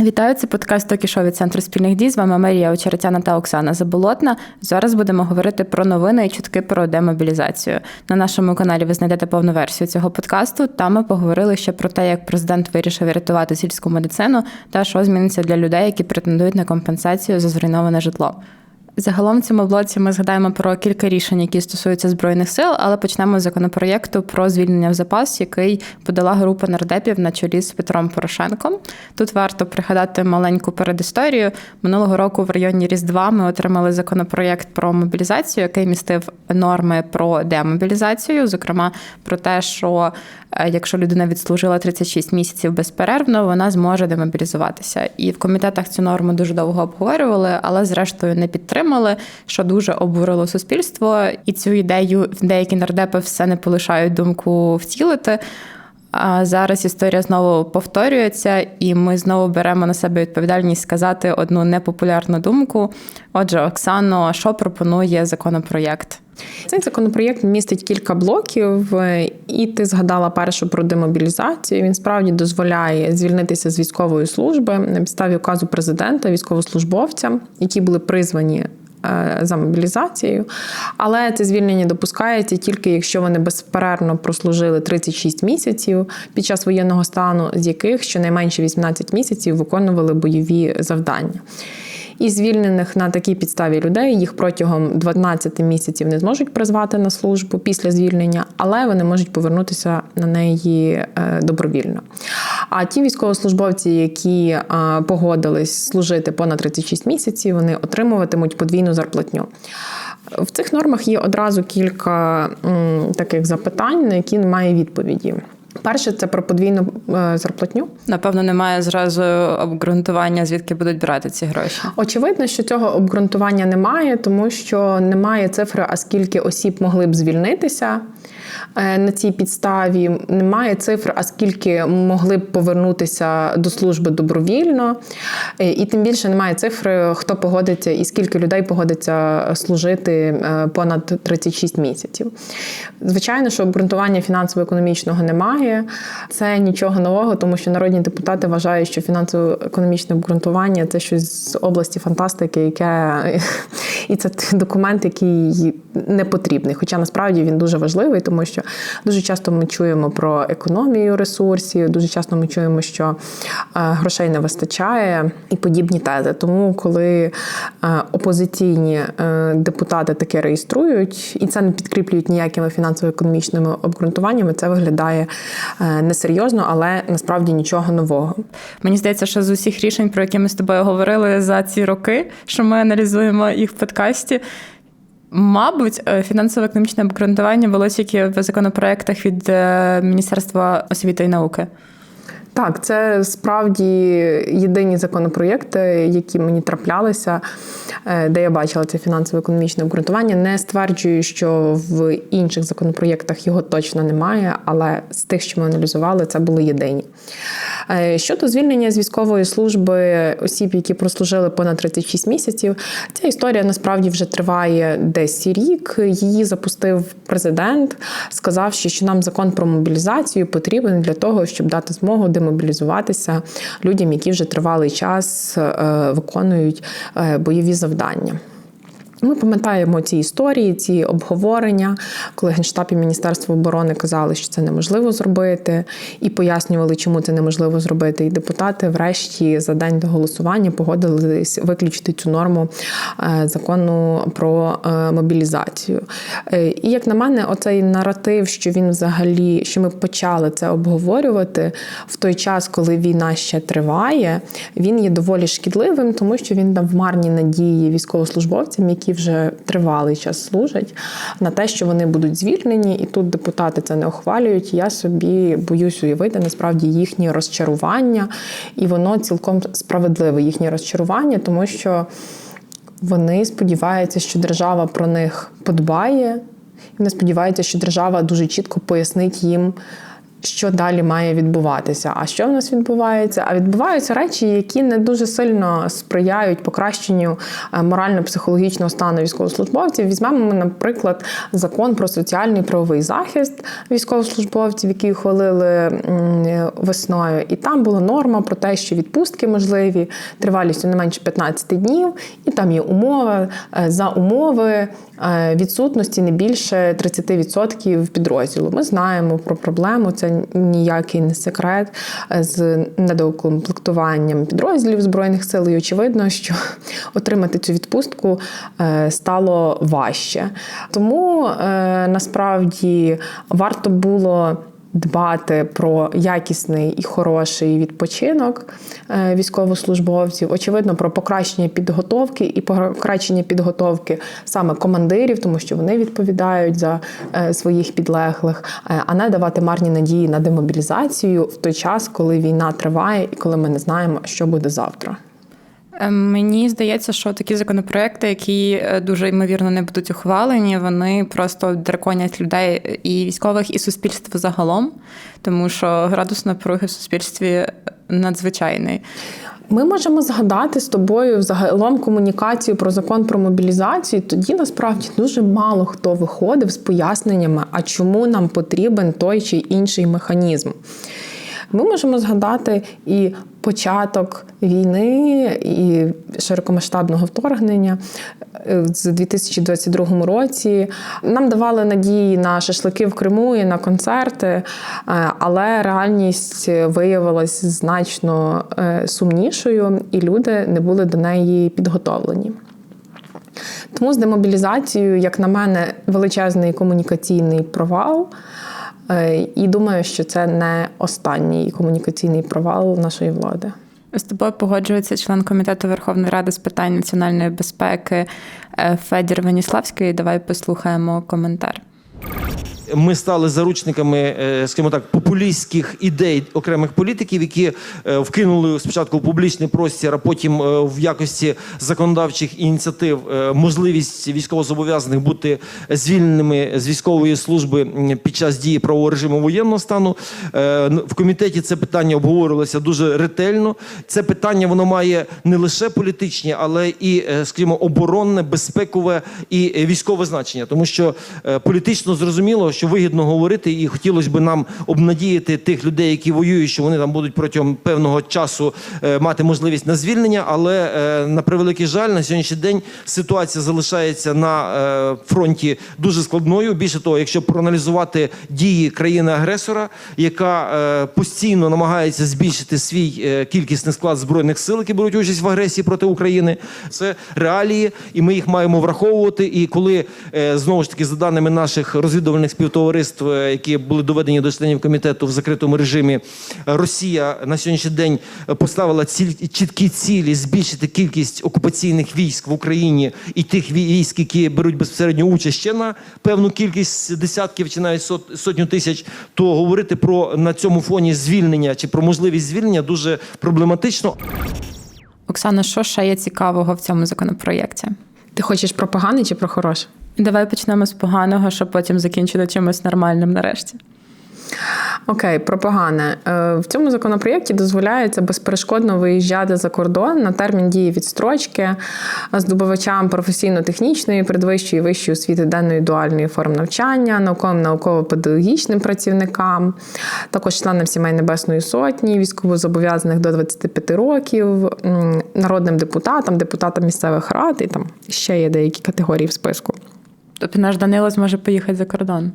Вітаю, це подкаст «Токі-шоу» від центру спільних дій. З вами Марія Очеретяна та Оксана Заболотна. Зараз будемо говорити про новини і чутки про демобілізацію. На нашому каналі ви знайдете повну версію цього подкасту. Там ми поговорили ще про те, як президент вирішив рятувати сільську медицину та що зміниться для людей, які претендують на компенсацію за зруйноване житло. Загалом в цьому блоці ми згадаємо про кілька рішень, які стосуються збройних сил, але почнемо з законопроєкту про звільнення в запас, який подала група нардепів на чолі з Петром Порошенком. Тут варто пригадати маленьку передісторію. Минулого року в районі Різдва ми отримали законопроєкт про мобілізацію, який містив норми про демобілізацію, зокрема про те, що е, якщо людина відслужила 36 місяців безперервно, вона зможе демобілізуватися. І в комітетах цю норму дуже довго обговорювали, але зрештою не підтримали підтримали, що дуже обурило суспільство, і цю ідею деякі нардепи все не полишають думку втілити. А зараз історія знову повторюється, і ми знову беремо на себе відповідальність сказати одну непопулярну думку. Отже, Оксано, що пропонує законопроєкт? Цей законопроєкт містить кілька блоків, і ти згадала першу про демобілізацію. Він справді дозволяє звільнитися з військової служби на підставі указу президента військовослужбовцям, які були призвані. Е, за мобілізацією, але це звільнення допускається тільки якщо вони безперервно прослужили 36 місяців під час воєнного стану, з яких щонайменше 18 місяців виконували бойові завдання. І звільнених на такій підставі людей їх протягом 12 місяців не зможуть призвати на службу після звільнення, але вони можуть повернутися на неї е, добровільно. А ті військовослужбовці, які е, погодились служити понад 36 місяців, вони отримуватимуть подвійну зарплатню. В цих нормах є одразу кілька таких запитань, на які немає відповіді. Перше, це про подвійну е, зарплатню. Напевно, немає зразу обґрунтування, звідки будуть брати ці гроші. Очевидно, що цього обґрунтування немає, тому що немає цифри, а скільки осіб могли б звільнитися. Е, на цій підставі немає цифр, а скільки могли б повернутися до служби добровільно, е, і тим більше немає цифри, хто погодиться і скільки людей погодиться служити е, понад 36 місяців. Звичайно, що обґрунтування фінансово-економічного немає. Це нічого нового, тому що народні депутати вважають, що фінансово-економічне обґрунтування це щось з області фантастики, яке і це документ, який не потрібний. Хоча насправді він дуже важливий, тому що дуже часто ми чуємо про економію ресурсів, дуже часто ми чуємо, що е, грошей не вистачає і подібні тези. Тому, коли е, опозиційні е, депутати таке реєструють і це не підкріплюють ніякими фінансово-економічними обґрунтуваннями, це виглядає несерйозно, але насправді нічого нового. Мені здається, що з усіх рішень, про які ми з тобою говорили за ці роки, що ми аналізуємо їх в подкасті. Мабуть, е, фінансово-економічне обґрунтування було тільки в законопроектах від е, Міністерства освіти і науки. Так, це справді єдині законопроєкти, які мені траплялися, е, де я бачила це фінансово-економічне обґрунтування. Не стверджую, що в інших законопроєктах його точно немає, але з тих, що ми аналізували, це були єдині. Е, щодо звільнення з військової служби осіб, які прослужили понад 36 місяців, ця історія насправді вже триває десь рік. Її запустив президент, сказавши, що нам закон про мобілізацію потрібен для того, щоб дати змогу демобілізуватися людям, які вже тривалий час е, виконують е, бойові завдання. Ми пам'ятаємо ці історії, ці обговорення, коли Генштаб і Міністерство оборони казали, що це неможливо зробити, і пояснювали, чому це неможливо зробити. І депутати, врешті, за день до голосування погодились виключити цю норму е, закону про е, мобілізацію. Е, і як на мене, оцей наратив, що він взагалі, що ми почали це обговорювати в той час, коли війна ще триває, він є доволі шкідливим, тому що він дав марні надії військовослужбовцям, які які вже тривалий час служать, на те, що вони будуть звільнені, і тут депутати це не ухвалюють. Я собі боюсь уявити насправді їхнє розчарування, і воно цілком справедливе їхнє розчарування, тому що вони сподіваються, що держава про них подбає, і вони сподіваються, що держава дуже чітко пояснить їм. Що далі має відбуватися. А що в нас відбувається? А відбуваються речі, які не дуже сильно сприяють покращенню е, морально-психологічного стану військовослужбовців. Візьмемо ми, наприклад, закон про соціальний правовий захист військовослужбовців, який ухвалили весною. І там була норма про те, що відпустки можливі тривалістю не менше 15 днів, і там є умова е, за умови е, відсутності не більше 30% підрозділу. Ми знаємо про проблему. Це ніякий не секрет з недоукомплектуванням підрозділів збройних сил. І очевидно, що отримати цю відпустку е, стало важче. Тому е, насправді варто було. Дбати про якісний і хороший відпочинок е, військовослужбовців, очевидно, про покращення підготовки і покращення підготовки саме командирів, тому що вони відповідають за е, своїх підлеглих, е, а не давати марні надії на демобілізацію в той час, коли війна триває і коли ми не знаємо, що буде завтра. Е, Мені здається, що такі законопроекти, які е, дуже ймовірно не будуть ухвалені, вони просто драконять людей і військових, і суспільство загалом, тому що градус напруги в суспільстві надзвичайний. Ми можемо згадати з тобою загалом комунікацію про закон про мобілізацію. Тоді насправді дуже мало хто виходив з поясненнями, а чому нам потрібен той чи інший механізм. Ми можемо згадати і початок війни, і широкомасштабного вторгнення е, з 2022 році. Нам давали надії на шашлики в Криму і на концерти, е, але реальність виявилась значно е, сумнішою, і люди не були до неї підготовлені. Тому з демобілізацією, як на мене, величезний комунікаційний провал. Е, І думаю, що це не останній комунікаційний провал нашої влади. З тобою погоджується член комітету Верховної Ради з питань національної безпеки е, Федір Веніславський. Давай послухаємо коментар. Ми стали заручниками, е, скажімо так, популістських ідей окремих політиків, які е, вкинули спочатку в публічний простір, а потім е, в якості законодавчих ініціатив можливість військовозобов'язаних бути звільненими з військової служби під час дії правового режиму воєнного стану. В комітеті це питання обговорювалося дуже ретельно. Це питання воно має не лише політичні, але і, скажімо, оборонне, безпекове і військове значення, тому що політично зрозуміло, що вигідно говорити, і хотілося б нам обнадіяти тих людей, які воюють, що вони там будуть протягом певного часу е, мати можливість на звільнення. Але е, на превеликий жаль, на сьогоднішній день ситуація залишається на е, фронті дуже складною. Більше того, якщо проаналізувати дії країни-агресора, яка постійно намагається збільшити свій кількісний склад збройних сил, які беруть участь в агресії проти України, це реалії, і ми їх маємо враховувати. І коли знову ж таки за даними наших розвідувальних співтовариств, е, які були доведені до членів комітету в закритому режимі, Росія на сьогоднішній день поставила ціль чіткі цілі збільшити кількість окупаційних військ в Україні і тих військ, які беруть безпосередню участь ще на певну кількість десятків чи навіть сот, сотню тисяч, то говорити про на цьому фоні звільнення чи про можливість звільнення дуже проблематично. Оксана, що ще є цікавого в цьому законопроєкті? Ти хочеш про погане чи про хороше? Давай почнемо з поганого, щоб потім закінчити чимось нормальним нарешті. Окей, про погане. Е, В цьому законопроєкті дозволяється безперешкодно виїжджати за кордон на термін дії відстрочки здобувачам професійно-технічної, передвищої вищої освіти денної дуальної форм навчання, науковим науково-педагогічним працівникам, також членам сімей Небесної Сотні, військовозобов'язаних до 25 років, народним депутатам, депутатам місцевих рад і там ще є деякі категорії в списку. Тобто наш Данило зможе поїхати за кордон.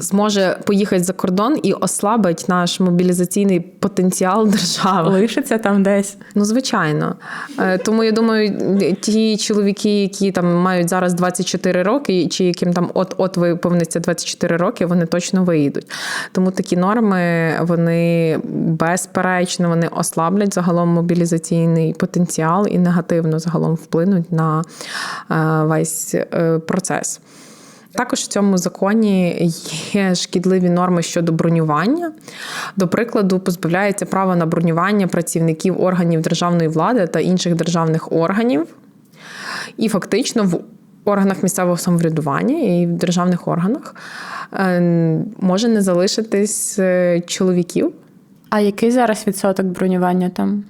Зможе поїхати за кордон і ослабить наш мобілізаційний потенціал держави. Лишиться там десь. Ну, звичайно. Е, Тому я думаю, ті чоловіки, які там мають зараз 24 роки, чи яким там от-от виповниться 24 роки, вони точно виїдуть. Тому такі норми, вони безперечно, вони ослаблять загалом мобілізаційний потенціал і негативно загалом вплинуть на е, весь е, процес. Також в цьому законі є шкідливі норми щодо бронювання. До прикладу, позбавляється права на бронювання працівників органів державної влади та інших державних органів. І фактично в органах місцевого самоврядування і в державних органах е, може не залишитись е, чоловіків. А який зараз відсоток бронювання там?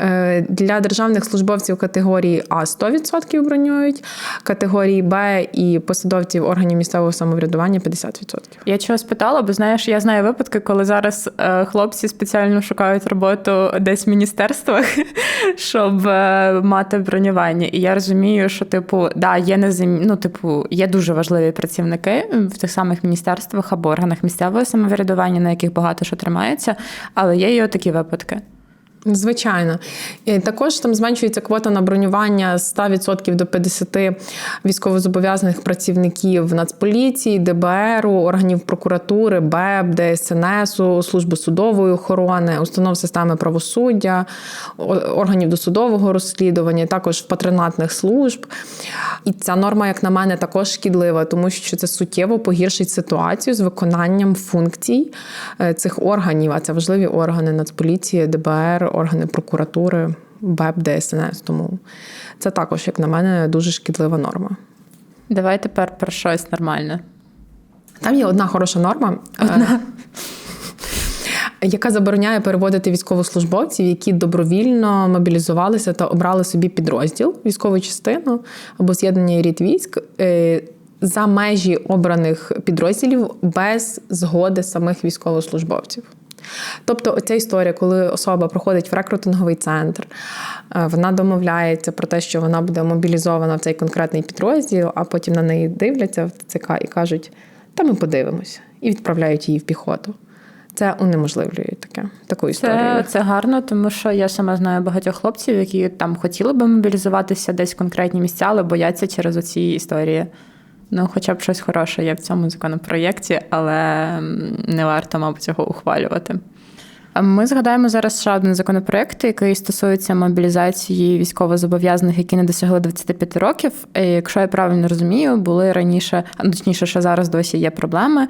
Е, Для державних службовців категорії А 100% бронюють, категорії Б і посадовців органів місцевого самоврядування 50%. Я чого спитала, бо знаєш, я знаю випадки, коли зараз е, хлопці спеціально шукають роботу десь в міністерствах, щоб е, мати бронювання. І я розумію, що типу, да, є незам... ну, типу, є дуже важливі працівники в тих самих міністерствах або органах місцевого самоврядування, на яких багато що тримається, але є і отакі випадки. Звичайно, І також там зменшується квота на бронювання з 100% до 50% військовозобов'язаних працівників Нацполіції, ДБР, органів прокуратури, БЕБ, ДСНСу, служби судової охорони, установ системи правосуддя, органів досудового розслідування, також патронатних служб. І ця норма, як на мене, також шкідлива, тому що це суттєво погіршить ситуацію з виконанням функцій е, цих органів. А це важливі органи Нацполіції, ДБР, органи прокуратури, БЕП, ДСНС. Тому це також, як на мене, дуже шкідлива норма. Давай тепер про щось нормальне. Там є одна хороша норма. е, Яка забороняє переводити військовослужбовців, які добровільно мобілізувалися та обрали собі підрозділ, військову частину або з'єднання рід військ е, за межі обраних підрозділів без згоди самих військовослужбовців. Тобто, оця історія, коли особа проходить в рекрутинговий центр, е, вона домовляється про те, що вона буде мобілізована в цей конкретний підрозділ, а потім на неї дивляться в ТЦК і кажуть: та ми подивимося, і відправляють її в піхоту. Це унеможливлює таке, таку історію. Це, це гарно, тому що я сама знаю багатьох хлопців, які там хотіли би мобілізуватися десь в конкретні місця, але бояться через оці історії. Ну, хоча б щось хороше є в цьому законопроєкті, але не варто, мабуть, його ухвалювати. Ми згадаємо зараз ще один законопроект, який стосується мобілізації військовозобов'язаних, які не досягли 25 років. І, Якщо я правильно розумію, були раніше, а, точніше, що зараз досі є проблеми,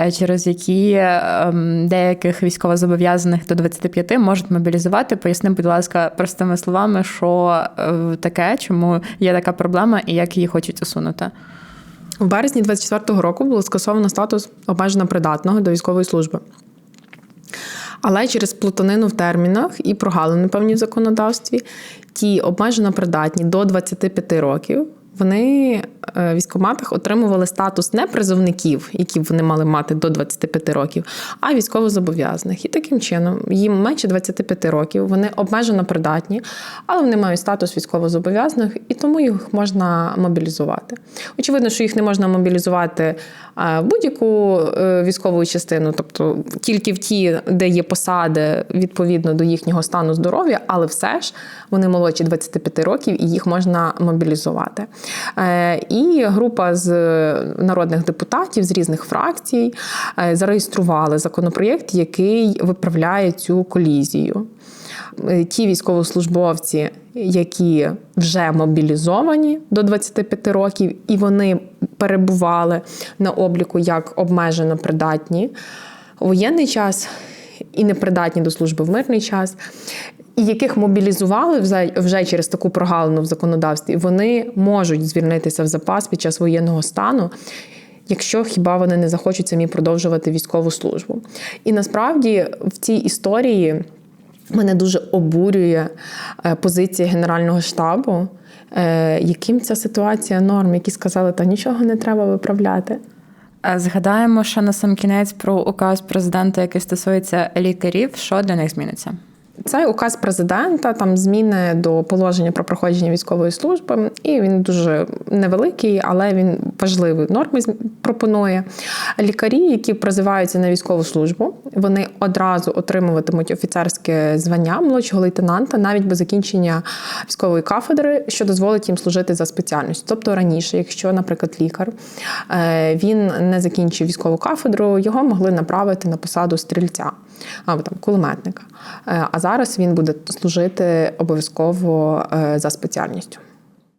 е, через які ем, деяких військовозобов'язаних до 25 можуть мобілізувати. Поясни, будь ласка, простими словами, що е, таке, чому є така проблема і як її хочуть усунути. В березні 24-го року було скасовано статус обмежено придатного до військової служби. Але через плутанину в термінах і прогалини певні в законодавстві, ті обмежено придатні до 25 років, вони е, в військкоматах отримували статус не призовників, які вони мали мати до 25 років, а військовозобов'язаних. І таким чином їм менше 25 років, вони обмежено придатні, але вони мають статус військовозобов'язаних, і тому їх можна мобілізувати. Очевидно, що їх не можна мобілізувати е, в будь-яку е, військову частину, тобто тільки в ті, де є посади відповідно до їхнього стану здоров'я, але все ж вони молодші 25 років і їх можна мобілізувати. Е, І група з народних депутатів з різних фракцій е, зареєстрували законопроєкт, який виправляє цю колізію. Е, Ті військовослужбовці, які вже мобілізовані до 25 років, і вони перебували на обліку як обмежено придатні у воєнний час і непридатні до служби в мирний час, і яких мобілізували вже- через таку прогалину в законодавстві, вони можуть звільнитися в запас під час воєнного стану. Якщо хіба вони не захочуть самі продовжувати військову службу. І насправді в цій історії мене дуже обурює е, позиція Генерального штабу, е, яким ця ситуація норм, які сказали, та нічого не треба виправляти. Згадаємо ще на сам кінець про указ президента, який стосується лікарів. Що для них зміниться? Це указ президента, там зміни до положення про проходження військової служби, і він дуже невеликий, але він важливі норми пропонує. Лікарі, які призиваються на військову службу, вони одразу отримуватимуть офіцерське звання молодшого лейтенанта навіть без закінчення військової кафедри, що дозволить їм служити за спеціальністю. Тобто раніше, якщо, наприклад, лікар е, він не закінчив військову кафедру, його могли направити на посаду стрільця або там кулеметника. Е, А зараз він буде служити обов'язково е, за спеціальністю.